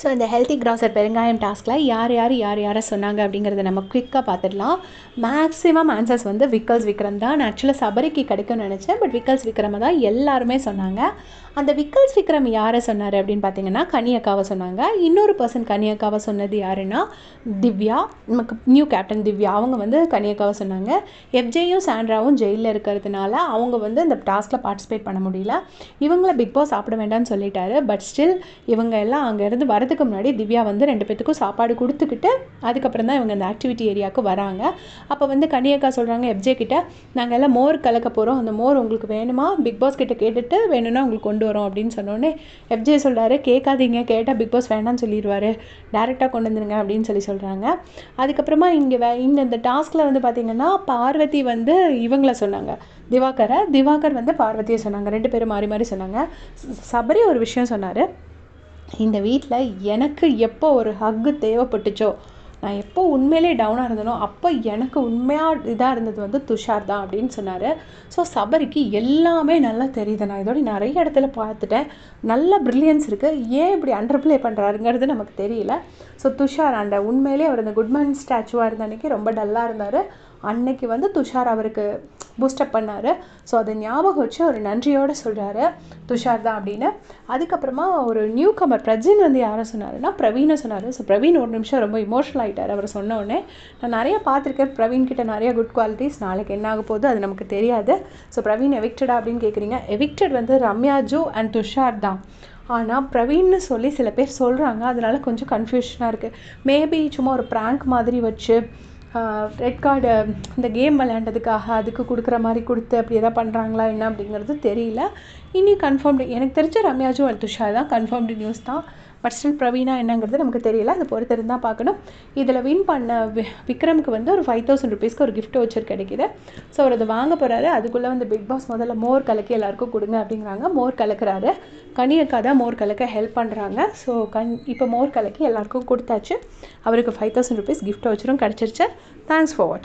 So இந்த healthy grosser பெருங்காயம் டாஸ்கில் யார் யார் யார் யாரை சொன்னாங்க அப்படிங்கிறத நம்ம குயிக்காக பார்த்துடலாம். மேக்ஸிமம் ஆன்சர்ஸ் வந்து விக்கல்ஸ் விக்ரம் தான். நான் ஆக்சுவலாக சபரிக்கு கிடைக்கும்னு நினச்சேன். பட் விக்கல்ஸ் விக்ரமை தான் எல்லாருமே சொன்னாங்க. அந்த விக்கல்ஸ் விக்ரம் யாரை சொன்னார் அப்படின்னு பார்த்தீங்கன்னா கனியக்காவை சொன்னாங்க. இன்னொரு பர்சன் கனியக்காவை சொன்னது யாருன்னா திவ்யா. நமக்கு நியூ கேப்டன் திவ்யா. அவங்க வந்து கனியக்காவை சொன்னாங்க. எஃப்ஜேயும் சாண்ட்ராவும் ஜெயிலில் இருக்கிறதுனால அவங்க வந்து இந்த டாஸ்கில் பார்ட்டிசிபேட் பண்ண முடியல. இவங்கள பிக் பாஸ் சாப்பிட வேண்டாம்னு சொல்லிட்டாரு. பட் ஸ்டில் இவங்க எல்லாம் அங்கேருந்து வர வரதுக்கு முன்னாடி திவ்யா வந்து ரெண்டு பேத்துக்கும் சாப்பாடு கொடுத்துக்கிட்டு அதுக்கப்புறம் தான் இவங்க அந்த ஆக்டிவிட்டி ஏரியாவுக்கு வராங்க. அப்போ வந்து கனியக்கா சொல்கிறாங்க எஃப்ஜே கிட்ட நாங்கள் எல்லாம் மோர் கலக்க போகிறோம் அந்த மோர் உங்களுக்கு வேணுமா? பிக் பாஸ் கிட்ட கேட்டுட்டு வேணும்னா உங்களுக்கு கொண்டு வரோம் அப்படின்னு சொன்னோடனே எஃப்ஜே சொல்கிறாரு கேட்காதீங்க கேட்டால் பிக் பாஸ் வேண்டாம்னு சொல்லிடுவாரு டேரெக்டாக கொண்டு வந்துருங்க அப்படின்னு சொல்லி சொல்கிறாங்க அதுக்கப்புறமா இங்கே வே இந்த இந்த டாஸ்கில் வந்து பார்த்திங்கன்னா பார்வதி வந்து இவங்கள சொன்னாங்க. திவாகரை திவாகர் வந்து பார்வதியை சொன்னாங்க. ரெண்டு பேரும் மாறி மாறி சொன்னாங்க. சபரி ஒரு விஷயம் சொன்னார். இந்த வீட்டில் எனக்கு எப்போ ஒரு ஹக்கு தேவைப்பட்டுச்சோ நான் எப்போ உண்மையிலே டவுனாக இருந்தனோ அப்போ எனக்கு உண்மையாக இதாக இருந்தது வந்து துஷார் தான் அப்படின்னு சொன்னார். ஸோ சபரிக்கு எல்லாமே நல்லா தெரியுது. நான் இதோட நிறைய இடத்துல பார்த்துட்டேன். நல்ல ப்ரில்லியன்ஸ் இருக்குது ஏன் இப்படி அண்டர் ப்ளே பண்ணுறாருங்கிறது நமக்கு தெரியல. ஸோ துஷார் அந்த உண்மையிலே அவர் இந்த குட்மேன் ஸ்டாச்சுவாக இருந்த அன்றைக்கி ரொம்ப டல்லாக இருந்தார். அன்னைக்கு வந்து துஷார் அவருக்கு பூஸ்டப் பண்ணார். ஸோ அதை ஞாபகம் வச்சு ஒரு நன்றியோடு சொல்கிறாரு துஷார் தான் அப்படின்னு. அதுக்கப்புறமா ஒரு நியூ கமர் பிரஜின் வந்து யாரை சொன்னாருன்னா பிரவீனை சொன்னார். ஸோ பிரவீன் ஒரு நிமிஷம் ரொம்ப இமோஷனல் ஆகிட்டார் அவர் சொன்னோடனே நான் நிறைய பார்த்துருக்கேன். பிரவீன் கிட்ட நிறைய குட் குவாலிட்டிஸ் நாளைக்கு என்ன ஆக போகுது அது நமக்கு தெரியாது. ஸோ பிரவீன் எவிக்டடா அப்படின்னு கேட்குறீங்க எவிக்டட் வந்து ரம்யா ஜோ அண்ட் துஷார் தான். ஆனால் பிரவீன்னு சொல்லி சில பேர் சொல்கிறாங்க அதனால கொஞ்சம் கன்ஃபியூஷனாக இருக்குது மேபி சும்மா ஒரு ப்ராங்க் மாதிரி வச்சு ரெட் கார்டு இந்த கேம் விளையாண்டதுக்காக அதுக்கு கொடுக்குற மாதிரி கொடுத்து அப்படி எதாவது பண்ணுறாங்களா என்ன அப்படிங்கிறது தெரியல. இனி கன்ஃபார்ம்டு எனக்கு தெரிஞ்ச ரம்யாஜும் அல் துஷார் தான் கன்ஃபார்ம்டு நியூஸ் தான். பட் ஸ்டில் பிரவீனா என்னங்கிறது நமக்கு தெரியல. அது பொறுத்திருந்தால் பார்க்கணும். இதில் வின் பண்ண வி- விக்ரமுக்கு வந்து ஒரு ஃபைவ் தௌசண்ட் ருபீஸ்க்கு ஒரு கிஃப்ட் வச்சர் கிடைக்குது. ஸோ அவர் அதை வாங்க போகிறாரு அதுக்குள்ளே வந்து பிக் பாஸ் முதல்ல மோர் கலக்கி எல்லாருக்கும் கொடுங்க அப்படிங்கிறாங்க. மோர் கலக்குறாரு. கனியக்கா தான் மோர் கலக்க ஹெல்ப் பண்ணுறாங்க ஸோ கண் இப்போ மோர் கலக்கி எல்லாருக்கும் கொடுத்தாச்சு. அவருக்கு ஃபைவ் தௌசண்ட் ருபீஸ் கிஃப்ட் வச்சரும் கிடச்சிருச்சு. Thanks for watch